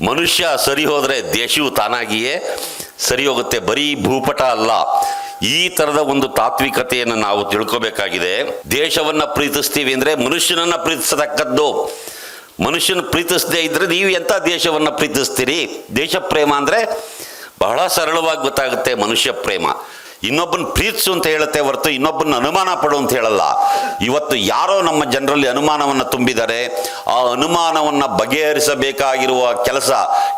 ಮನುಷ್ಯ ಸರಿ ಹೋದರೆ ದೇಶವು ತಾನಾಗಿಯೇ ಸರಿ ಹೋಗುತ್ತೆ. ಬರೀ ಭೂಪಟ ಅಲ್ಲ, ಈ ತರದ ಒಂದು ತಾತ್ವಿಕತೆಯನ್ನು ನಾವು ತಿಳ್ಕೋಬೇಕಾಗಿದೆ. ದೇಶವನ್ನ ಪ್ರೀತಿಸ್ತೀವಿ ಅಂದ್ರೆ ಮನುಷ್ಯನನ್ನ ಪ್ರೀತಿಸತಕ್ಕದ್ದು. ಮನುಷ್ಯನ ಪ್ರೀತಿಸದೇ ಇದ್ರೆ ನೀವು ಎಂಥ ದೇಶವನ್ನ ಪ್ರೀತಿಸ್ತೀರಿ? ದೇಶ ಪ್ರೇಮ ಅಂದ್ರೆ ಬಹಳ ಸರಳವಾಗಿ ಗೊತ್ತಾಗುತ್ತೆ ಮನುಷ್ಯ ಪ್ರೇಮ ಇನ್ನೊಬ್ಬನ ಪ್ರೀತಿಸು ಅಂತ ಹೇಳುತ್ತೆ ಹೊರತು ಇನ್ನೊಬ್ಬನ ಅನುಮಾನ ಪಡು ಅಂತ ಹೇಳಲ್ಲ. ಇವತ್ತು ಯಾರೋ ನಮ್ಮ ಜನರಲ್ಲಿ ಅನುಮಾನವನ್ನು ತುಂಬಿದರೆ, ಆ ಅನುಮಾನವನ್ನು ಬಗೆಹರಿಸಬೇಕಾಗಿರುವ ಕೆಲಸ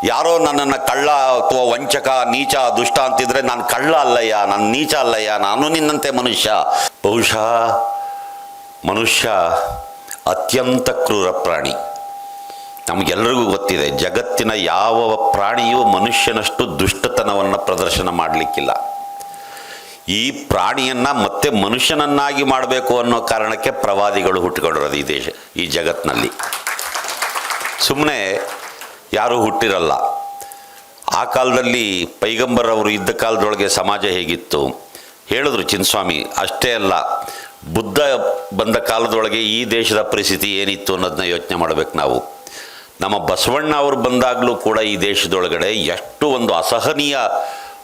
ಯಾರೋ ನನ್ನನ್ನು ಕಳ್ಳ ಅಥವಾ ವಂಚಕ, ನೀಚ, ದುಷ್ಟ ಅಂತಿದ್ರೆ ನಾನು ಕಳ್ಳ ಅಲ್ಲಯ್ಯ, ನಾನು ನೀಚ ಅಲ್ಲಯ್ಯ, ನಾನು ನಿನ್ನಂತೆ ಮನುಷ್ಯ. ಬಹುಶಃ ಮನುಷ್ಯ ಅತ್ಯಂತ ಕ್ರೂರ ಪ್ರಾಣಿ. ನಮಗೆಲ್ಲರಿಗೂ ಗೊತ್ತಿದೆ, ಜಗತ್ತಿನ ಯಾವ ಪ್ರಾಣಿಯೂ ಮನುಷ್ಯನಷ್ಟು ದುಷ್ಟತನವನ್ನು ಪ್ರದರ್ಶನ ಮಾಡಲಿಕ್ಕಿಲ್ಲ. ಈ ಪ್ರಾಣಿಯನ್ನು ಮತ್ತೆ ಮನುಷ್ಯನನ್ನಾಗಿ ಮಾಡಬೇಕು ಅನ್ನೋ ಕಾರಣಕ್ಕೆ ಪ್ರವಾದಿಗಳು ಹುಟ್ಟಿಕೊಂಡಿರೋದು ಈ ದೇಶ, ಈ ಜಗತ್ತಿನಲ್ಲಿ ಸುಮ್ಮನೆ ಯಾರೂ ಹುಟ್ಟಿರಲ್ಲ. ಆ ಕಾಲದಲ್ಲಿ ಪೈಗಂಬರವರು ಇದ್ದ ಕಾಲದೊಳಗೆ ಸಮಾಜ ಹೇಗಿತ್ತು? ಹೇಳಿದ್ರು ಚಿನ್ನಸ್ವಾಮಿ ಅಷ್ಟೇ ಅಲ್ಲ, ಬುದ್ಧ ಬಂದ ಕಾಲದೊಳಗೆ ಈ ದೇಶದ ಪರಿಸ್ಥಿತಿ ಏನಿತ್ತು ಅನ್ನೋದನ್ನ ಯೋಚನೆ ಮಾಡಬೇಕು ನಾವು. ನಮ್ಮ ಬಸವಣ್ಣ ಅವರು ಬಂದಾಗಲೂ ಕೂಡ ಈ ದೇಶದೊಳಗಡೆ ಎಷ್ಟು ಒಂದು ಅಸಹನೀಯ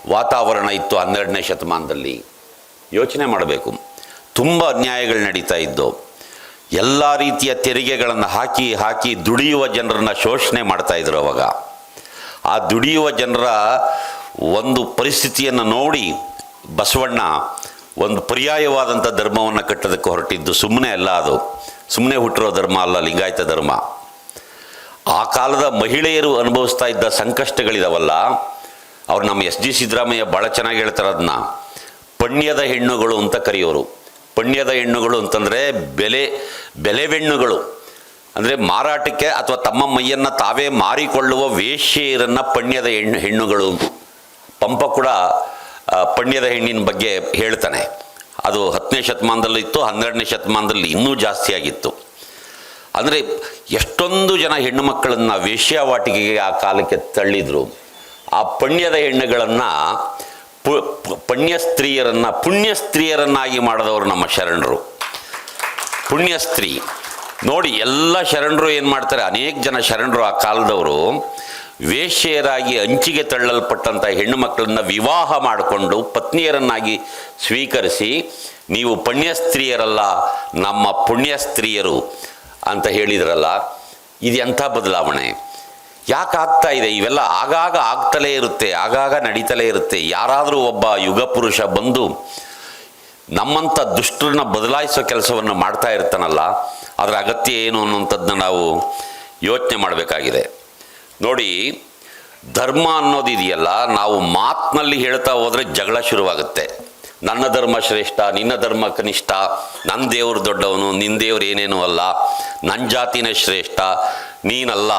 ವಾತಾವರಣ ಇತ್ತು ಹನ್ನೆರಡನೇ ಶತಮಾನದಲ್ಲಿ. ಯೋಚನೆ ಮಾಡಬೇಕು. ತುಂಬ ಅನ್ಯಾಯಗಳು ನಡೀತಾ ಇದ್ದು, ಎಲ್ಲ ರೀತಿಯ ತೆರಿಗೆಗಳನ್ನು ಹಾಕಿ ಹಾಕಿ ದುಡಿಯುವ ಜನರನ್ನ ಶೋಷಣೆ ಮಾಡ್ತಾ ಇದ್ರು ಅವಾಗ. ಆ ದುಡಿಯುವ ಜನರ ಒಂದು ಪರಿಸ್ಥಿತಿಯನ್ನು ನೋಡಿ ಬಸವಣ್ಣ ಒಂದು ಪರ್ಯಾಯವಾದಂಥ ಧರ್ಮವನ್ನು ಕಟ್ಟೋದಕ್ಕೆ ಹೊರಟಿದ್ದು. ಸುಮ್ಮನೆ ಅಲ್ಲ ಅದು. ಸುಮ್ಮನೆ ಹುಟ್ಟಿರೋ ಧರ್ಮ ಅಲ್ಲ, ಲಿಂಗಾಯತ ಧರ್ಮ. ಆ ಕಾಲದ ಮಹಿಳೆಯರು ಅನುಭವಿಸ್ತಾ ಇದ್ದ ಸಂಕಷ್ಟಗಳಿದಾವಲ್ಲ ಅವ್ರು ನಮ್ಮ ಎಸ್ ಜಿ ಸಿದ್ದರಾಮಯ್ಯ ಭಾಳ ಚೆನ್ನಾಗಿ ಹೇಳ್ತಾರೆ ಅದನ್ನ ಪಣ್ಯದ ಹೆಣ್ಣುಗಳು ಅಂತ ಕರೆಯೋರು. ಪಣ್ಯದ ಹೆಣ್ಣುಗಳು ಅಂತಂದರೆ ಬೆಲೆ, ಬೆಲೆವೆಣ್ಣುಗಳು. ಅಂದರೆ ಮಾರಾಟಕ್ಕೆ ಅಥವಾ ತಮ್ಮ ಮೈಯನ್ನು ತಾವೇ ಮಾರಿಕೊಳ್ಳುವ ವೇಶ್ಯೆಯರನ್ನು ಪಣ್ಯದ ಹೆಣ್ಣು, ಹೆಣ್ಣುಗಳು ಪಂಪ ಕೂಡ ಪಣ್ಯದ ಹೆಣ್ಣಿನ ಬಗ್ಗೆ ಹೇಳ್ತಾನೆ. ಅದು ಹತ್ತನೇ ಶತಮಾನದಲ್ಲಿ ಇತ್ತು, ಹನ್ನೆರಡನೇ ಶತಮಾನದಲ್ಲಿ ಇನ್ನೂ ಜಾಸ್ತಿ ಆಗಿತ್ತು. ಅಂದರೆ ಎಷ್ಟೊಂದು ಜನ ಹೆಣ್ಣು ಮಕ್ಕಳನ್ನು ವೇಶ್ಯಾವಾಟಿಕೆಗೆ ಆ ಕಾಲಕ್ಕೆ ತಳ್ಳಿದ್ರು. ಆ ಪುಣ್ಯದ ಹೆಣ್ಣುಗಳನ್ನು ಪು ಪುಣ್ಯ ಸ್ತ್ರೀಯರನ್ನು, ಪುಣ್ಯ ಸ್ತ್ರೀಯರನ್ನಾಗಿ ಮಾಡಿದವರು ನಮ್ಮ ಶರಣರು. ಪುಣ್ಯ ಸ್ತ್ರೀ. ನೋಡಿ, ಎಲ್ಲ ಶರಣರು ಏನು ಮಾಡ್ತಾರೆ? ಅನೇಕ ಜನ ಶರಣರು ಆ ಕಾಲದವರು ವೇಶ್ಯೆಯರಾಗಿ ಅಂಚಿಗೆ ತಳ್ಳಲ್ಪಟ್ಟಂಥ ಹೆಣ್ಣು ಮಕ್ಕಳನ್ನ ವಿವಾಹ ಮಾಡಿಕೊಂಡು ಪತ್ನಿಯರನ್ನಾಗಿ ಸ್ವೀಕರಿಸಿ, ನೀವು ಪುಣ್ಯ ಸ್ತ್ರೀಯರಲ್ಲ, ನಮ್ಮ ಪುಣ್ಯ ಸ್ತ್ರೀಯರು ಅಂತ ಹೇಳಿದ್ರಲ್ಲ, ಇದು ಎಂಥ ಬದಲಾವಣೆ? ಯಾಕೆ ಆಗ್ತಾ ಇದೆ? ಇವೆಲ್ಲ ಆಗಾಗ ಆಗ್ತಲೇ ಇರುತ್ತೆ, ಆಗಾಗ ನಡೀತಲೇ ಇರುತ್ತೆ. ಯಾರಾದರೂ ಒಬ್ಬ ಯುಗ ಪುರುಷ ಬಂದು ನಮ್ಮಂಥ ದುಷ್ಟರನ್ನ ಬದಲಾಯಿಸೋ ಕೆಲಸವನ್ನು ಮಾಡ್ತಾ ಇರ್ತಾನಲ್ಲ, ಅದರ ಅಗತ್ಯ ಏನು ಅನ್ನುವಂಥದ್ದನ್ನ ನಾವು ಯೋಚನೆ ಮಾಡಬೇಕಾಗಿದೆ. ನೋಡಿ, ಧರ್ಮ ಅನ್ನೋದಿದೆಯಲ್ಲ ನಾವು ಮಾತಿನಲ್ಲಿ ಹೇಳ್ತಾ ಹೋದರೆ ಜಗಳ ಶುರುವಾಗುತ್ತೆ. ನನ್ನ ಧರ್ಮ ಶ್ರೇಷ್ಠ, ನಿನ್ನ ಧರ್ಮ ಕನಿಷ್ಠ ನನ್ನ ದೇವರು ದೊಡ್ಡವನು ನಿನ್ನ ದೇವ್ರು ಏನೇನೂ ಅಲ್ಲ ನನ್ನ ಜಾತಿನೇ ಶ್ರೇಷ್ಠ, ನೀನಲ್ಲ.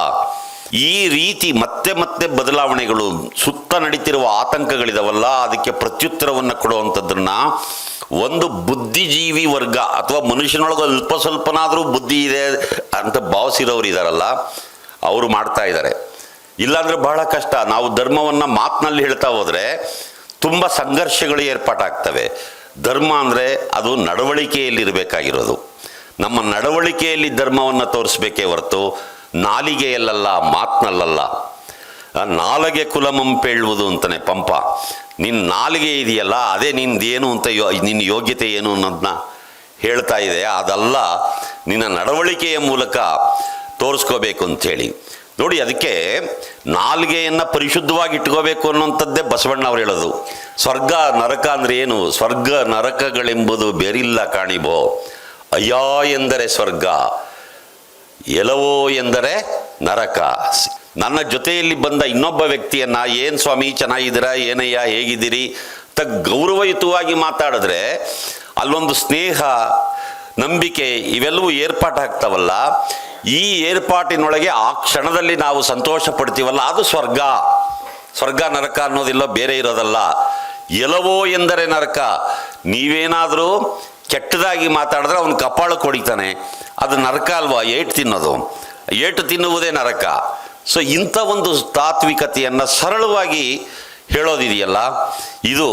ಈ ರೀತಿ ಮತ್ತೆ ಮತ್ತೆ ಬದಲಾವಣೆಗಳು ಸುತ್ತ ನಡೀತಿರುವ ಆತಂಕಗಳಿದಾವಲ್ಲ, ಅದಕ್ಕೆ ಪ್ರತ್ಯುತ್ತರವನ್ನು ಕೊಡುವಂಥದ್ದನ್ನ ಒಂದು ಬುದ್ಧಿಜೀವಿ ವರ್ಗ ಅಥವಾ ಮನುಷ್ಯನೊಳಗೆ ಅಲ್ಪ ಸ್ವಲ್ಪನಾದರೂ ಬುದ್ಧಿ ಇದೆ ಅಂತ ಭಾವಿಸಿರೋರು ಇದಾರಲ್ಲ, ಅವರು ಮಾಡ್ತಾ ಇದ್ದಾರೆ ಇಲ್ಲಾಂದರೆ ಬಹಳ ಕಷ್ಟ. ನಾವು ಧರ್ಮವನ್ನು ಮಾತಿನಲ್ಲಿ ಹೇಳ್ತಾ ಹೋದರೆ ತುಂಬ ಸಂಘರ್ಷಗಳು ಏರ್ಪಾಟಾಗ್ತವೆ. ಧರ್ಮ ಅಂದರೆ ಅದು ನಡವಳಿಕೆಯಲ್ಲಿರಬೇಕಾಗಿರೋದು ನಮ್ಮ ನಡವಳಿಕೆಯಲ್ಲಿ ಧರ್ಮವನ್ನು ತೋರಿಸ್ಬೇಕೇ ಹೊರತು ನಾಲಿಗೆಯಲ್ಲಲ್ಲ, ಮಾತ್ನಲ್ಲಲ್ಲ. ಆ, ನಾಲಿಗೆ ಕುಲಮಂಪೇಳುವುದು ಅಂತಾನೆ ಪಂಪ. ನಿನ್ನ ನಾಲಿಗೆ ಇದೆಯಲ್ಲ, ಅದೇ ನಿಂದೇನು ಅಂತ ಯೋ ನಿನ್ನ ಯೋಗ್ಯತೆ ಏನು ಅನ್ನೋದನ್ನ ಹೇಳ್ತಾ ಇದೆ. ಅದಲ್ಲ, ನಿನ್ನ ನಡವಳಿಕೆಯ ಮೂಲಕ ತೋರಿಸ್ಕೋಬೇಕು ಅಂಥೇಳಿ. ನೋಡಿ, ಅದಕ್ಕೆ ನಾಲಿಗೆಯನ್ನು ಪರಿಶುದ್ಧವಾಗಿ ಇಟ್ಕೋಬೇಕು ಅನ್ನೋಂಥದ್ದೇ ಬಸವಣ್ಣ ಅವ್ರು ಹೇಳೋದು. ಸ್ವರ್ಗ, ನರಕ ಅಂದರೆ ಏನು? ಸ್ವರ್ಗ, ನರಕಗಳೆಂಬುದು ಬೇರಿಲ್ಲ ಕಾಣಿಬೋ ಅಯ್ಯ ಎಂದರೆ ಸ್ವರ್ಗ. ಎಲವೋ ಎಂದರೆ ನರಕ. ನನ್ನ ಜೊತೆಯಲ್ಲಿ ಬಂದ ಇನ್ನೊಬ್ಬ ವ್ಯಕ್ತಿಯನ್ನ, ಏನು ಸ್ವಾಮಿ, ಚೆನ್ನಾಗಿದ್ದೀರಾ? ಏನಯ್ಯ? ಹೇಗಿದ್ದೀರಿ? ತ ಗೌರವಯುತವಾಗಿ ಮಾತಾಡಿದ್ರೆ, ಅಲ್ಲೊಂದು ಸ್ನೇಹ, ನಂಬಿಕೆ ಇವೆಲ್ಲವೂ ಏರ್ಪಾಟಾಗ್ತಾವಲ್ಲ ಈ ಏರ್ಪಾಟಿನೊಳಗೆ ಆ ಕ್ಷಣದಲ್ಲಿ ನಾವು ಸಂತೋಷ ಪಡ್ತೀವಲ್ಲ ಅದು ಸ್ವರ್ಗ. ಸ್ವರ್ಗ, ನರಕ ಅನ್ನೋದಿಲ್ಲ, ಬೇರೆ ಇರೋದಲ್ಲ. ಎಲವೋ ಎಂದರೆ ನರಕ. ನೀವೇನಾದರೂ ಕೆಟ್ಟದಾಗಿ ಮಾತಾಡಿದ್ರೆ ಅವನು ಕಪಾಳಕ್ಕೆ ಹೊಡಿತಾನೆ ಅದು ನರಕ ಅಲ್ವಾ? ಏಟು ತಿನ್ನೋದು. ಏಟು ತಿನ್ನುವುದೇ ನರಕ. ಸೊ ಇಂಥ ಒಂದು ತಾತ್ವಿಕತೆಯನ್ನು ಸರಳವಾಗಿ ಹೇಳೋದಿದೆಯಲ್ಲ, ಇದು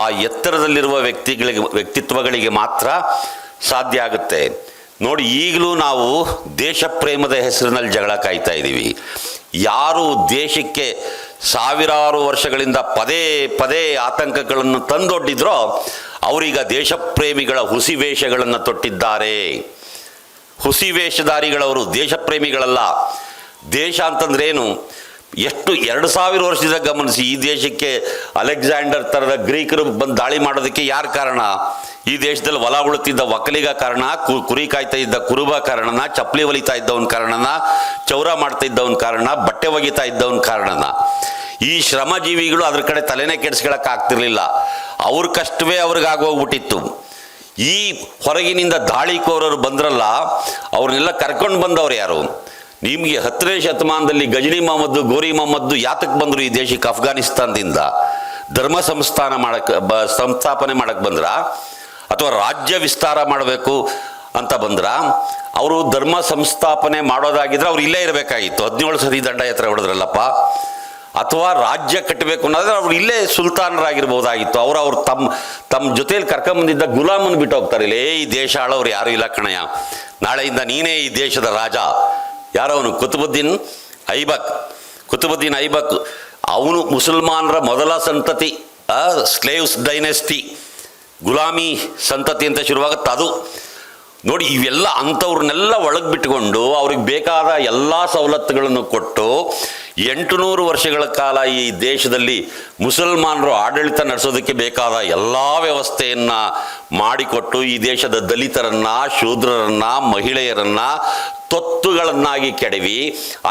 ಆ ಎತ್ತರದಲ್ಲಿರುವ ವ್ಯಕ್ತಿಗಳಿಗೆ, ವ್ಯಕ್ತಿತ್ವಗಳಿಗೆ ಮಾತ್ರ ಸಾಧ್ಯ ಆಗುತ್ತೆ. ನೋಡಿ, ಈಗಲೂ ನಾವು ದೇಶ ಪ್ರೇಮದ ಹೆಸರಿನಲ್ಲಿ ಜಗಳ ಕಾಯ್ತಾ ಇದ್ದೀವಿ ಯಾರು ದೇಶಕ್ಕೆ ಸಾವಿರಾರು ವರ್ಷಗಳಿಂದ ಪದೇ ಪದೇ ಆತಂಕಗಳನ್ನು ತಂದೊಡ್ಡಿದ್ರೋ ಅವರೀಗ ದೇಶಪ್ರೇಮಿಗಳ ಹುಸಿ ವೇಷಗಳನ್ನು ತೊಟ್ಟಿದ್ದಾರೆ. ಹುಸಿ ವೇಷಧಾರಿಗಳವರು ದೇಶಪ್ರೇಮಿಗಳಲ್ಲ. ದೇಶ ಅಂತಂದ್ರೆ ಏನು ಎಷ್ಟು ಎರಡು ಸಾವಿರ ವರ್ಷದಿಂದ ಗಮನಿಸಿ ಈ ದೇಶಕ್ಕೆ ಅಲೆಕ್ಸಾಂಡರ್ ಥರದ ಗ್ರೀಕರು ಬಂದು ದಾಳಿ ಮಾಡೋದಕ್ಕೆ ಯಾರು ಕಾರಣ? ಈ ದೇಶದಲ್ಲಿ ಹೊಲ ಉಳುತ್ತಿದ್ದ ಒಕ್ಕಲಿಗ ಕಾರಣ ಕುರಿ ಕಾಯ್ತಾ ಇದ್ದ ಕುರುಬ ಕಾರಣನ, ಚಪ್ಪಲಿ ಒಲಿತಾ ಇದ್ದವನ ಕಾರಣನ, ಚೌರ ಮಾಡ್ತಾ ಇದ್ದವನ ಕಾರಣ ಬಟ್ಟೆ ಒಗಿತಾ ಇದ್ದವನ ಕಾರಣನ. ಈ ಶ್ರಮಜೀವಿಗಳು ಅದ್ರ ಕಡೆ ತಲೆನೇ ಕೆಡಿಸ್ಕೊಳಕ್ ಆಗ್ತಿರ್ಲಿಲ್ಲ. ಅವ್ರ ಕಷ್ಟವೇ ಅವ್ರಿಗಾಗೋಗ್ಬಿಟ್ಟಿತ್ತು ಈ ಹೊರಗಿನಿಂದ ದಾಳಿಕೋರರು ಬಂದ್ರಲ್ಲ, ಅವ್ರನ್ನೆಲ್ಲ ಕರ್ಕೊಂಡು ಬಂದವ್ರು ಯಾರು? ನಿಮಗೆ ಹತ್ತನೇ ಶತಮಾನದಲ್ಲಿ ಗಜನಿ ಮೊಹಮ್ಮದ್ದು, ಗೋರಿ ಮೊಹಮ್ಮದ್ದು ಯಾತಕ್ಕೆ ಬಂದರು ಈ ದೇಶಕ್ಕೆ ಅಫ್ಘಾನಿಸ್ತಾನದಿಂದ? ಧರ್ಮ ಸಂಸ್ಥಾನ ಮಾಡಕ್ಕೆ ಬ, ಸಂಸ್ಥಾಪನೆ ಮಾಡಕ್ಕೆ ಬಂದ್ರ? ಅಥವಾ ರಾಜ್ಯ ವಿಸ್ತಾರ ಮಾಡಬೇಕು ಅಂತ ಬಂದ್ರ, ಅವರು ಧರ್ಮ ಸಂಸ್ಥಾಪನೆ ಮಾಡೋದಾಗಿದ್ರೆ ಅವ್ರು ಇಲ್ಲೇ ಇರಬೇಕಾಗಿತ್ತು. ಹದಿನೇಳು ಸರಿ ದಂಡ ಎತ್ತರ ಹೊಡೆದ್ರಲ್ಲಪ್ಪ. ಅಥವಾ ರಾಜ್ಯ ಕಟ್ಟಬೇಕು ಅನ್ನೋದ್ರೆ ಅವ್ರು ಇಲ್ಲೇ ಸುಲ್ತಾನರಾಗಿರ್ಬೋದಾಗಿತ್ತು. ಅವ್ರು ಅವ್ರು ತಮ್ಮ ತಮ್ಮ ಜೊತೆಯಲ್ಲಿ ಕರ್ಕೊಂಬಂದಿದ್ದ ಗುಲಾಮನ್ ಬಿಟ್ಟು ಹೋಗ್ತಾರೆ. ಇಲ್ಲೇ ಈ ದೇಶ ಆಳೋರು ಯಾರು ಇಲ್ಲ ಕಣಯ್ಯ. ನಾಳೆಯಿಂದ ನೀನೇ ಈ ದೇಶದ ರಾಜ. ಯಾರವನು? ಕುತುಬುದ್ದೀನ್ ಐಬಕ್. ಕುತುಬುದ್ದೀನ್ ಐಬಕ್, ಅವನು ಮುಸಲ್ಮಾನರ ಮೊದಲ ಸಂತತಿ ಸ್ಲೇವ್ಸ್ ಡೈನೆಸ್ಟಿ. ಗುಲಾಮಿ ಸಂತತಿ ಅಂತ ಶುರುವಾಗುತ್ತೆ. ಅದು ನೋಡಿ, ಇವೆಲ್ಲ ಅಂಥವ್ರನ್ನೆಲ್ಲ ಒಳಗೆ ಬಿಟ್ಟುಕೊಂಡು ಅವ್ರಿಗೆ ಬೇಕಾದ ಎಲ್ಲ ಸವಲತ್ತುಗಳನ್ನು ಕೊಟ್ಟು ಎಂಟುನೂರು ವರ್ಷಗಳ ಕಾಲ ಈ ದೇಶದಲ್ಲಿ ಮುಸಲ್ಮಾನರು ಆಡಳಿತ ನಡೆಸೋದಕ್ಕೆ ಬೇಕಾದ ಎಲ್ಲ ವ್ಯವಸ್ಥೆಯನ್ನು ಮಾಡಿಕೊಟ್ಟು ಈ ದೇಶದ ದಲಿತರನ್ನು, ಶೂದ್ರರನ್ನು, ಮಹಿಳೆಯರನ್ನು ತೊತ್ತುಗಳನ್ನಾಗಿ ಕೆಡವಿ,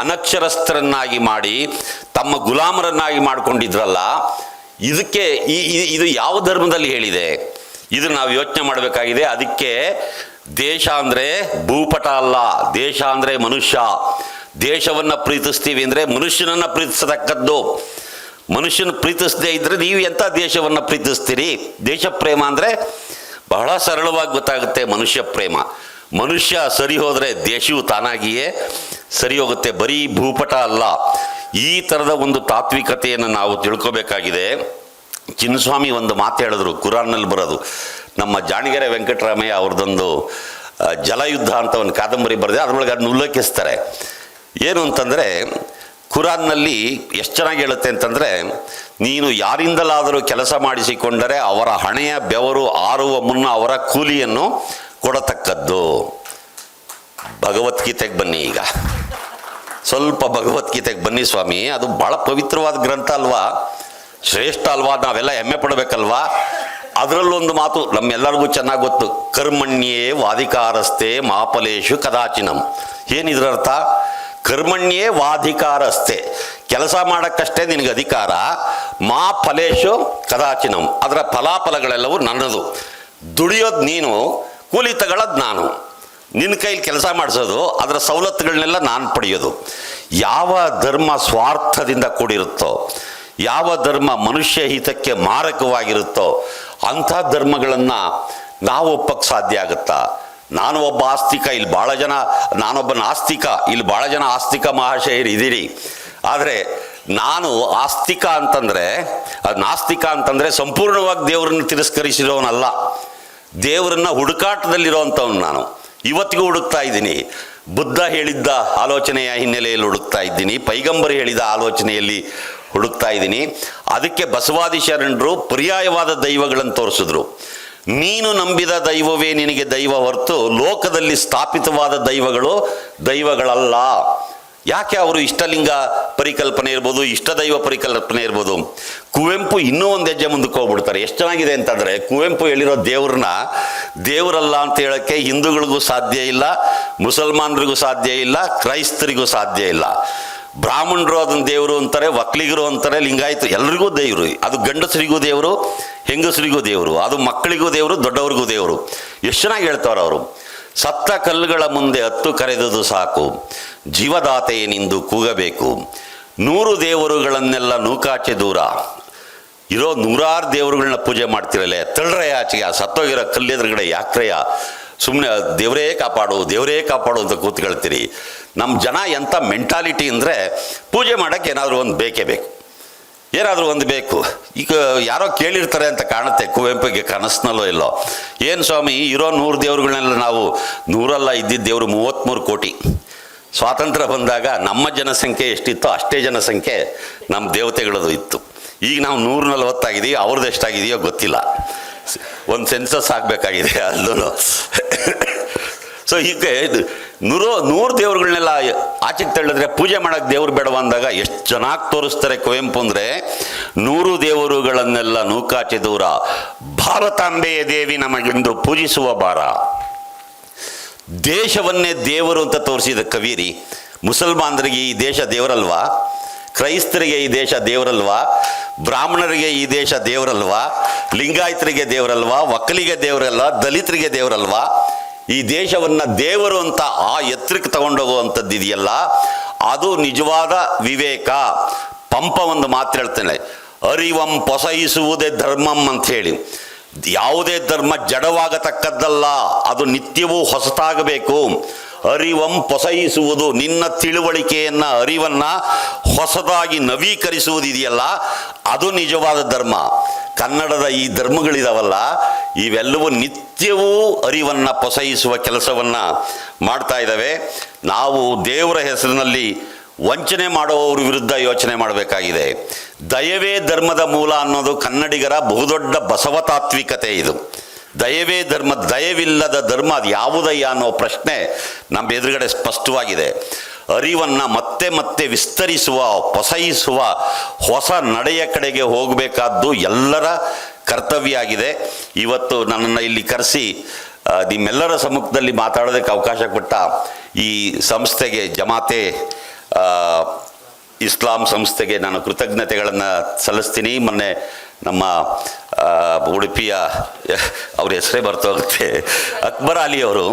ಅನಕ್ಷರಸ್ಥರನ್ನಾಗಿ ಮಾಡಿ, ತಮ್ಮ ಗುಲಾಮರನ್ನಾಗಿ ಮಾಡಿಕೊಂಡಿದ್ರಲ್ಲ, ಇದಕ್ಕೆ ಈ ಇದು ಯಾವ ಧರ್ಮದಲ್ಲಿ ಹೇಳಿದೆ? ಇದು ನಾವು ಯೋಚನೆ ಮಾಡಬೇಕಾಗಿದೆ. ಅದಕ್ಕೆ ದೇಶ ಅಂದರೆ ಭೂಪಟ ಅಲ್ಲ. ದೇಶ ಅಂದರೆ ಮನುಷ್ಯ. ದೇಶವನ್ನು ಪ್ರೀತಿಸ್ತೀವಿ ಅಂದರೆ ಮನುಷ್ಯನನ್ನ ಪ್ರೀತಿಸತಕ್ಕದ್ದು. ಮನುಷ್ಯನ ಪ್ರೀತಿಸದೇ ಇದ್ರೆ ನೀವು ಎಂಥ ದೇಶವನ್ನು ಪ್ರೀತಿಸ್ತೀರಿ? ದೇಶ ಪ್ರೇಮ ಅಂದರೆ ಬಹಳ ಸರಳವಾಗಿ ಗೊತ್ತಾಗುತ್ತೆ ಮನುಷ್ಯ ಪ್ರೇಮ. ಮನುಷ್ಯ ಸರಿ ಹೋದರೆ ದೇಶವು ತಾನಾಗಿಯೇ ಸರಿ ಹೋಗುತ್ತೆ. ಬರೀ ಭೂಪಟ ಅಲ್ಲ. ಈ ಥರದ ಒಂದು ತಾತ್ವಿಕತೆಯನ್ನು ನಾವು ತಿಳ್ಕೋಬೇಕಾಗಿದೆ. ಚಿನ್ನಸ್ವಾಮಿ ಒಂದು ಮಾತು ಹೇಳಿದ್ರು, ಕುರಾನ್ನಲ್ಲಿ ಬರೋದು. ನಮ್ಮ ಜಾಣಗೆರೆ ವೆಂಕಟರಾಮಯ್ಯ ಅವ್ರದ್ದೊಂದು ಜಲಯುದ್ಧ ಅಂತ ಒಂದು ಕಾದಂಬರಿ ಬರೆದೆ ಅದ್ರೊಳಗೆ ಅದನ್ನ ಉಲ್ಲೇಖಿಸ್ತಾರೆ. ಏನು ಅಂತಂದರೆ, ಕುರಾನ್ನಲ್ಲಿ ಎಷ್ಟು ಚೆನ್ನಾಗಿ ಹೇಳುತ್ತೆ ಅಂತಂದರೆ, ನೀನು ಯಾರಿಂದಲಾದರೂ ಕೆಲಸ ಮಾಡಿಸಿಕೊಂಡರೆ ಅವರ ಹಣೆಯ ಬೆವರು ಆರುವ ಮುನ್ನ ಅವರ ಕೂಲಿಯನ್ನು ಕೊಡತಕ್ಕದ್ದು. ಭಗವದ್ಗೀತೆಗೆ ಬನ್ನಿ ಈಗ. ಸ್ವಲ್ಪ ಭಗವದ್ಗೀತೆಗೆ ಬನ್ನಿ ಸ್ವಾಮಿ, ಅದು ಭಾಳ ಪವಿತ್ರವಾದ ಗ್ರಂಥ ಅಲ್ವಾ? ಶ್ರೇಷ್ಠ ಅಲ್ವಾ? ನಾವೆಲ್ಲ ಹೆಮ್ಮೆ ಪಡಬೇಕಲ್ವಾ? ಅದರಲ್ಲೊಂದು ಮಾತು ನಮ್ಮೆಲ್ಲರಿಗೂ ಚೆನ್ನಾಗಿ ಗೊತ್ತು. ಕರ್ಮಣ್ಯೇ ವಾಧಿಕಾರಸ್ತೆ ಮಾಪಲೇಶು ಕದಾಚಿನಂ. ಏನಿದ್ರ ಅರ್ಥ? ಕರ್ಮಣ್ಯೇ ವಾಧಿಕಾರಸ್ತೆ ಕೆಲಸ ಮಾಡಕ್ಕಷ್ಟೇ ನಿನಗೆ ಅಧಿಕಾರ. ಮಾ ಫಲೇಶು ಕದಾಚಿನಂ. ಅದರ ಫಲಾಫಲಗಳೆಲ್ಲವೂ ನನ್ನದು. ದುಡಿಯೋದು ನೀನು, ಕೂಲಿ ತಗೊಳ್ಳೋದು ನಾನು. ನಿನ್ನ ಕೈಲಿ ಕೆಲಸ ಮಾಡಿಸೋದು, ಅದರ ಸವಲತ್ತುಗಳನ್ನೆಲ್ಲ ನಾನು ಪಡೆಯೋದು. ಯಾವ ಧರ್ಮ ಸ್ವಾರ್ಥದಿಂದ ಕೂಡಿರುತ್ತೋ ಯಾವ ಧರ್ಮ ಮನುಷ್ಯ ಹಿತಕ್ಕೆ ಮಾರಕವಾಗಿರುತ್ತೋ ಅಂಥ ಧರ್ಮಗಳನ್ನು ನಾವು ಒಪ್ಪಕ್ಕೆ ಸಾಧ್ಯ ಆಗುತ್ತಾ? ನಾನು ಒಬ್ಬ ಆಸ್ತಿಕ, ಇಲ್ಲಿ ಭಾಳ ಜನ, ನಾನೊಬ್ಬ ನಾಸ್ತಿಕ, ಇಲ್ಲಿ ಭಾಳ ಜನ ಆಸ್ತಿಕ ಮಹಾಶಯರು ಇದ್ದೀರಿ. ಆದರೆ ನಾನು ಆಸ್ತಿಕ ಅಂತಂದರೆ, ಅದು ನಾಸ್ತಿಕ ಅಂತಂದರೆ ಸಂಪೂರ್ಣವಾಗಿ ದೇವರನ್ನು ತಿರಸ್ಕರಿಸಿರೋನಲ್ಲ. ದೇವರನ್ನ ಹುಡುಕಾಟದಲ್ಲಿರೋವಂಥವ್ನು ನಾನು. ಇವತ್ತಿಗೂ ಹುಡುಕ್ತಾ ಇದ್ದೀನಿ. ಬುದ್ಧ ಹೇಳಿದ್ದ ಆಲೋಚನೆಯ ಹಿನ್ನೆಲೆಯಲ್ಲಿ ಹುಡುಕ್ತಾ ಇದ್ದೀನಿ. ಪೈಗಂಬರ್ ಹೇಳಿದ ಆಲೋಚನೆಯಲ್ಲಿ ಹುಡುಕ್ತಾ ಇದ್ದೀನಿ. ಅದಕ್ಕೆ ಬಸವಾದಿ ಶರಣರು ಪರ್ಯಾಯವಾದ ದೈವಗಳನ್ನು ತೋರಿಸಿದ್ರು. ನೀನು ನಂಬಿದ ದೈವವೇ ನಿನಗೆ ದೈವ ಹೊರತು ಲೋಕದಲ್ಲಿ ಸ್ಥಾಪಿತವಾದ ದೈವಗಳು ದೈವಗಳಲ್ಲ. ಯಾಕೆ ಅವರು ಇಷ್ಟಲಿಂಗ ಪರಿಕಲ್ಪನೆ ಇರ್ಬೋದು, ಇಷ್ಟ ದೈವ ಪರಿಕಲ್ಪನೆ ಇರ್ಬೋದು? ಕುವೆಂಪು ಇನ್ನೂ ಒಂದು ಹೆಜ್ಜೆ ಮುಂದಕ್ಕೆ ಹೋಗ್ಬಿಡ್ತಾರೆ. ಎಷ್ಟು ಚೆನ್ನಾಗಿದೆ ಅಂತಂದರೆ ಕುವೆಂಪು ಹೇಳಿರೋ ದೇವ್ರನ್ನ, ದೇವರಲ್ಲ ಅಂತ ಹೇಳೋಕ್ಕೆ ಹಿಂದೂಗಳಿಗೂ ಸಾಧ್ಯ ಇಲ್ಲ, ಮುಸಲ್ಮಾನರಿಗೂ ಸಾಧ್ಯ ಇಲ್ಲ, ಕ್ರೈಸ್ತರಿಗೂ ಸಾಧ್ಯ ಇಲ್ಲ. ಬ್ರಾಹ್ಮಣರು ಅದನ್ನು ದೇವರು ಅಂತಾರೆ ಒಕ್ಕಲಿಗರು ಅಂತಾರೆ ಲಿಂಗಾಯಿತು ಎಲ್ರಿಗೂ ದೇವರು. ಅದು ಗಂಡಸರಿಗೂ ದೇವರು, ಹೆಂಗಸರಿಗೂ ದೇವರು. ಅದು ಮಕ್ಕಳಿಗೂ ದೇವರು, ದೊಡ್ಡವ್ರಿಗೂ ದೇವರು. ಎಷ್ಟು ಚೆನ್ನಾಗಿ ಹೇಳ್ತಾರೆ ಅವರು. ಸತ್ತ ಕಲ್ಲುಗಳ ಮುಂದೆ ಹತ್ತು ಕರೆದುದು ಸಾಕು. ಜೀವದಾತೆಯೇನಿಂದು ಕೂಗಬೇಕು. ನೂರು ದೇವರುಗಳನ್ನೆಲ್ಲ ನೂಕಾಚೆ ದೂರ. ಇರೋ ನೂರಾರು ದೇವರುಗಳನ್ನ ಪೂಜೆ ಮಾಡ್ತಿರಲೇ. ತಳ್ರೆ ಆಚೆಗೆ, ಆ ಸತ್ತೋಗಿರೋ ಕಲ್ಲೆದುರುಗಡೆ ಯಾಕ್ರಯ ಸುಮ್ಮನೆ ದೇವರೇ ಕಾಪಾಡು ದೇವರೇ ಕಾಪಾಡು ಅಂತ ಕೂತ್ಕೊಳ್ತೀರಿ. ನಮ್ಮ ಜನ ಎಂಥ ಮೆಂಟಾಲಿಟಿ ಅಂದರೆ ಪೂಜೆ ಮಾಡೋಕ್ಕೆ ಏನಾದರೂ ಒಂದು ಬೇಕೇ ಬೇಕು. ಏನಾದರೂ ಒಂದು ಬೇಕು. ಈಗ ಯಾರೋ ಕೇಳಿರ್ತಾರೆ ಅಂತ ಕಾಣುತ್ತೆ, ಕುವೆಂಪುಗೆ ಕನಸಿನಲ್ಲೋ ಇಲ್ಲೋ. ಏನು ಸ್ವಾಮಿ, ಇರೋ ನೂರು ದೇವರುಗಳನ್ನೆಲ್ಲ ನಾವು ನೂರಲ್ಲ ಇದ್ದಿದ್ದ ದೇವರು ಮೂವತ್ತ್ಮೂರು ಕೋಟಿ. ಸ್ವಾತಂತ್ರ್ಯ ಬಂದಾಗ ನಮ್ಮ ಜನಸಂಖ್ಯೆ ಎಷ್ಟಿತ್ತೋ ಅಷ್ಟೇ ಜನಸಂಖ್ಯೆ ನಮ್ಮ ದೇವತೆಗಳದು ಇತ್ತು. ಈಗ ನಾವು ನೂರ ನಲ್ವತ್ತಾಗಿದೀವಿ ಅವ್ರದ್ದು ಎಷ್ಟಾಗಿದೆಯೋ ಗೊತ್ತಿಲ್ಲ. ಒಂದು ಸೆನ್ಸಸ್ ಆಗಬೇಕಾಗಿದೆ ಅಲ್ಲೂ ಸೊ ಹೀಗೆ ನೂರು ನೂರು ದೇವ್ರುಗಳನ್ನೆಲ್ಲ ಆಚೆಗೆ ತಳ್ಳಿದ್ರೆ ಪೂಜೆ ಮಾಡೋಕ್ಕೆ ದೇವ್ರು ಬೇಡವ ಅಂದಾಗ ಎಷ್ಟು ಚೆನ್ನಾಗಿ ತೋರಿಸ್ತಾರೆ ಕುವೆಂಪು ಅಂದರೆ, ನೂರು ದೇವರುಗಳನ್ನೆಲ್ಲ ನೂಕಾಚೆ ದೂರ, ಭಾರತಾಂಬೆಯ ದೇವಿ ನಮಗೆಂದು ಪೂಜಿಸುವ ಭಾರ. ದೇಶವನ್ನೇ ದೇವರು ಅಂತ ತೋರಿಸಿದ ಕವಿರಿ, ಮುಸಲ್ಮಾನರಿಗೆ ಈ ದೇಶ ದೇವರಲ್ವಾ? ಕ್ರೈಸ್ತರಿಗೆ ಈ ದೇಶ ದೇವರಲ್ವಾ? ಬ್ರಾಹ್ಮಣರಿಗೆ ಈ ದೇಶ ದೇವರಲ್ವಾ? ಲಿಂಗಾಯತರಿಗೆ ದೇವರಲ್ವಾ? ಒಕ್ಕಲಿಗೆ ದೇವರಲ್ವಾ ದಲಿತರಿಗೆ ದೇವರಲ್ವಾ? ಈ ದೇಶವನ್ನು ದೇವರು ಅಂತ ಆ ಎತ್ತರಕ್ಕೆ ತಗೊಂಡೋಗುವಂಥದ್ದು ಇದೆಯಲ್ಲ? ಅದು ನಿಜವಾದ ವಿವೇಕ. ಪಂಪ ಒಂದು ಮಾತು ಹೇಳ್ತೇನೆ, ಅರಿವಂ ಪೊಸಯಿಸುವುದೇ ಧರ್ಮಂ ಅಂತ ಹೇಳಿ. ಯಾವುದೇ ಧರ್ಮ ಜಡವಾಗತಕ್ಕದ್ದಲ್ಲ, ಅದು ನಿತ್ಯವೂ ಹೊಸತಾಗಬೇಕು. ಅರಿವಂ ಪೊಸಯಿಸುವುದು ನಿನ್ನ ತಿಳುವಳಿಕೆಯನ್ನ, ಅರಿವನ್ನ ಹೊಸದಾಗಿ ನವೀಕರಿಸುವುದಿದೆಯಲ್ಲ, ಅದು ನಿಜವಾದ ಧರ್ಮ. ಕನ್ನಡದ ಈ ಧರ್ಮಗಳಿದಾವಲ್ಲ, ಇವೆಲ್ಲವೂ ನಿತ್ಯವೂ ಅರಿವನ್ನ ಪೊಸಯಿಸುವ ಕೆಲಸವನ್ನ ಮಾಡ್ತಾ ಇದ್ದಾವೆ ನಾವು ದೇವರ ಹೆಸರಿನಲ್ಲಿ ವಂಚನೆ ಮಾಡುವವರ ವಿರುದ್ಧ ಯೋಚನೆ ಮಾಡಬೇಕಾಗಿದೆ. ದಯವೇ ಧರ್ಮದ ಮೂಲ ಅನ್ನೋದು ಕನ್ನಡಿಗರ ಬಹುದೊಡ್ಡ ಬಸವತಾತ್ವಿಕತೆ ಇದು. ದಯವೇ ಧರ್ಮ, ದಯವಿಲ್ಲದ ಧರ್ಮ, ಅದು ಯಾವುದಯ್ಯ ಅನ್ನೋ ಪ್ರಶ್ನೆ ನಮ್ಮ ಎದುರುಗಡೆ ಸ್ಪಷ್ಟವಾಗಿದೆ. ಅರಿವನ್ನು ಮತ್ತೆ ಮತ್ತೆ ವಿಸ್ತರಿಸುವ ಪೊಸಯಿಸುವ ಹೊಸ ನಡೆಯ ಕಡೆಗೆ ಹೋಗಬೇಕಾದ್ದು ಎಲ್ಲರ ಕರ್ತವ್ಯ ಆಗಿದೆ. ಇವತ್ತು ನನ್ನನ್ನು ಇಲ್ಲಿ ಕರೆಸಿ ನಿಮ್ಮೆಲ್ಲರ ಸಮ್ಮುಖದಲ್ಲಿ ಮಾತಾಡೋದಕ್ಕೆ ಅವಕಾಶ ಕೊಟ್ಟ ಈ ಸಂಸ್ಥೆಗೆ, ಜಮಾತೆ ಇಸ್ಲಾಂ ಸಂಸ್ಥೆಗೆ ನಾನು ಕೃತಜ್ಞತೆಗಳನ್ನು ಸಲ್ಲಿಸ್ತೀನಿ. ಮೊನ್ನೆ ನಮ್ಮ ಉಡುಪಿಯ ಅವ್ರ ಹೆಸರೇ ಬರ್ತೋಗುತ್ತೆ ಅಕ್ಬರ್ ಅಲಿ ಅವರು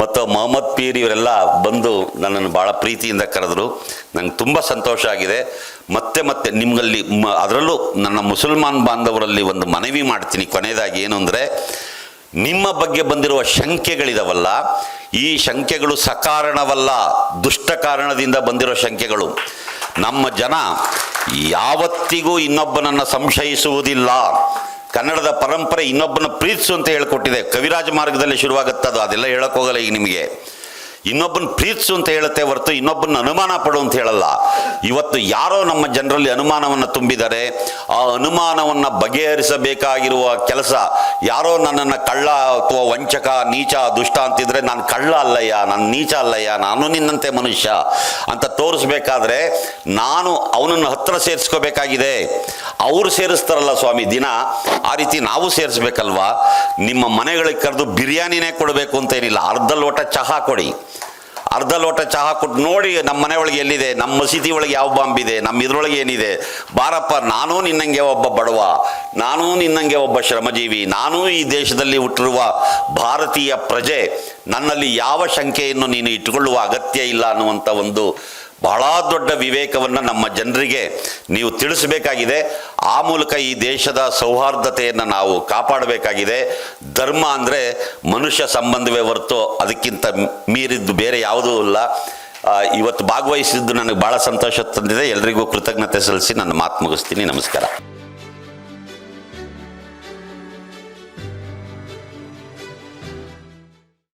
ಮತ್ತು ಮೊಹಮ್ಮದ್ ಪೀರ್ ಇವರೆಲ್ಲ ಬಂದು ನನ್ನನ್ನು ಭಾಳ ಪ್ರೀತಿಯಿಂದ ಕರೆದರು. ನಂಗೆ ತುಂಬ ಸಂತೋಷ ಆಗಿದೆ. ಮತ್ತೆ ಮತ್ತೆ ನಿಮ್ಮಲ್ಲಿ ಮ, ಅದರಲ್ಲೂ ನನ್ನ ಮುಸಲ್ಮಾನ್ ಬಾಂಧವರಲ್ಲಿ ಒಂದು ಮನವಿ ಮಾಡ್ತೀನಿ ಕೊನೆಯದಾಗಿ ಏನು ಅಂದರೆ, ನಿಮ್ಮ ಬಗ್ಗೆ ಬಂದಿರುವ ಶಂಕೆಗಳಿದಾವಲ್ಲ, ಈ ಶಂಕೆಗಳು ಸಕಾರಣವಲ್ಲ, ದುಷ್ಟ ಕಾರಣದಿಂದ ಬಂದಿರೋ ಶಂಕೆಗಳು. ನಮ್ಮ ಜನ ಯಾವತ್ತಿಗೂ ಇನ್ನೊಬ್ಬನನ್ನು ಸಂಶಯಿಸುವುದಿಲ್ಲ. ಕನ್ನಡದ ಪರಂಪರೆ ಇನ್ನೊಬ್ಬನ ಪ್ರೀತಿಸು ಅಂತ ಹೇಳ್ಕೊಟ್ಟಿದೆ. ಕವಿರಾಜ ಮಾರ್ಗದಲ್ಲಿ ಶುರುವಾಗುತ್ತದು. ಅದೆಲ್ಲ ಹೇಳೋಕ್ಕೋಗಲ್ಲ ಈಗ ನಿಮಗೆ. ಇನ್ನೊಬ್ಬನ ಪ್ರೀತಿಸು ಅಂತ ಹೇಳುತ್ತೆ ಹೊರತು ಇನ್ನೊಬ್ಬನ ಅನುಮಾನ ಪಡು ಅಂತ ಹೇಳಲ್ಲ. ಇವತ್ತು ಯಾರೋ ನಮ್ಮ ಜನರಲ್ಲಿ ಅನುಮಾನವನ್ನು ತುಂಬಿದರೆ, ಆ ಅನುಮಾನವನ್ನು ಬಗೆಹರಿಸಬೇಕಾಗಿರುವ ಕೆಲಸ ಯಾರೋ ನನ್ನನ್ನು ಕಳ್ಳ ಅಥವಾ ವಂಚಕ, ನೀಚ, ದುಷ್ಟ ಅಂತಿದ್ರೆ ನಾನು ಕಳ್ಳ ಅಲ್ಲಯ್ಯ, ನಾನು ನೀಚ ಅಲ್ಲಯ್ಯ, ನಾನು ನಿನ್ನಂತೆ ಮನುಷ್ಯ ಅಂತ ತೋರಿಸ್ಬೇಕಾದ್ರೆ ನಾನು ಅವನನ್ನು ಹತ್ರ ಸೇರಿಸ್ಕೋಬೇಕಾಗಿದೆ. ಅವರು ಸೇರಿಸ್ತಾರಲ್ಲ ಸ್ವಾಮಿ, ದಿನ ಆ ರೀತಿ ನಾವು ಸೇರಿಸ್ಬೇಕಲ್ವಾ? ನಿಮ್ಮ ಮನೆಗಳಿಗೆ ಕರೆದು ಬಿರಿಯಾನಿನೇ ಕೊಡಬೇಕು ಅಂತ ಏನಿಲ್ಲ ಅರ್ಧ ಲೋಟ ಚಹಾ ಕೊಡಿ. ಅರ್ಧ ಲೋಟ ಚಹಾ ಕೊಟ್ಟು ನೋಡಿ ನಮ್ಮ ಮನೆ ಒಳಗೆ ಎಲ್ಲಿದೆ? ನಮ್ಮ ಮಸೀದಿ ಒಳಗೆ ಯಾವ ಬಾಂಬ್ ಇದೆ? ನಮ್ಮ ಇದ್ರೊಳಗೆ ಏನಿದೆ? ಬಾರಪ್ಪ, ನಾನೂ ನಿನ್ನಂಗೆ ಒಬ್ಬ ಬಡವ. ನಾನೂ ನಿನ್ನಂಗೆ ಒಬ್ಬ ಶ್ರಮಜೀವಿ. ನಾನೂ ಈ ದೇಶದಲ್ಲಿ ಹುಟ್ಟಿರುವ ಭಾರತೀಯ ಪ್ರಜೆ. ನನ್ನಲ್ಲಿ ಯಾವ ಶಂಕೆಯನ್ನು ನೀನು ಇಟ್ಟುಕೊಳ್ಳುವ ಅಗತ್ಯ ಇಲ್ಲ ಅನ್ನುವಂಥ ಒಂದು ಬಹಳ ದೊಡ್ಡ ವಿವೇಕವನ್ನು ನಮ್ಮ ಜನರಿಗೆ ನೀವು ತಿಳಿಸಬೇಕಾಗಿದೆ. ಆ ಮೂಲಕ ಈ ದೇಶದ ಸೌಹಾರ್ದತೆಯನ್ನು ನಾವು ಕಾಪಾಡಬೇಕಾಗಿದೆ. ಧರ್ಮ ಅಂದರೆ ಮನುಷ್ಯ ಸಂಬಂಧವೇ ಹೊರತು ಅದಕ್ಕಿಂತ ಮೀರಿದ್ದು ಬೇರೆ ಯಾವುದೂ ಇಲ್ಲ. ಇವತ್ತು ಭಾಗವಹಿಸಿದ್ದು ನನಗೆ ಭಾಳ ಸಂತೋಷ ತಂದಿದೆ. ಎಲ್ರಿಗೂ ಕೃತಜ್ಞತೆ ಸಲ್ಲಿಸಿ ನನ್ನ ಮಾತು ಮುಗಿಸ್ತೀನಿ. ನಮಸ್ಕಾರ.